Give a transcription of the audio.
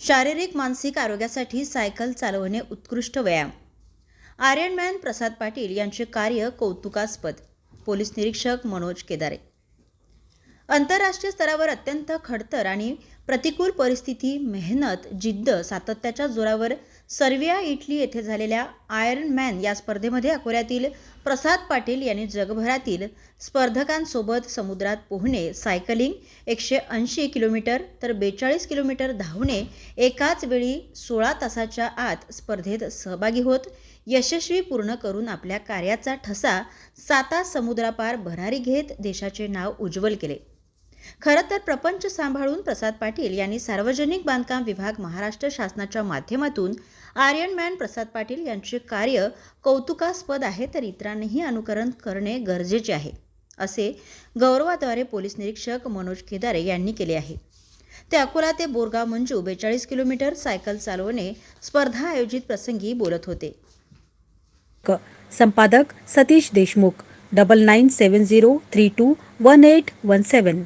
शारीरिक मानसिक आरोग्यासाठी सायकल चालवणे उत्कृष्ट व्यायाम. आर्यनमॅन प्रसाद पाटील यांचे कार्य कौतुकास्पद पोलीस निरीक्षक मनोज केदारे. आंतरराष्ट्रीय स्तरावर अत्यंत खडतर आणि प्रतिकूल परिस्थिती मेहनत जिद्द सातत्याच्या जोरावर सर्विया इटली येथे झालेल्या आयर्न मॅन या स्पर्धेमध्ये अकोल्यातील प्रसाद पाटील यांनी जगभरातील स्पर्धकांसोबत समुद्रात पोहणे सायकलिंग एकशे ऐंशी किलोमीटर तर बेचाळीस किलोमीटर धावणे एकाच वेळी सोळा तासाच्या आत स्पर्धेत सहभागी होत यशस्वी पूर्ण करून आपल्या कार्याचा ठसा साता समुद्रापार भरारी घेत देशाचे नाव उज्ज्वल केले. खरं तर प्रपंच सांभाळून प्रसाद पाटील यांनी सार्वजनिक बांधकाम विभाग महाराष्ट्र शासनाच्या माध्यमातून आर्यन मॅन प्रसाद पाटील यांचे कार्य कौतुकास्पद आहे तर इतरांनीही अनुकरण करणे गरजेचे आहे असे गौरवाद्वारे पोलीस निरीक्षक मनोज केदारे यांनी केले आहे. ते अकोला ते बोरगाव मंजू बेचाळीस किलोमीटर सायकल चालवणे स्पर्धा आयोजित प्रसंगी बोलत होते. क संपादक Satish Deshmukh double nine seven zero three two one eight one seven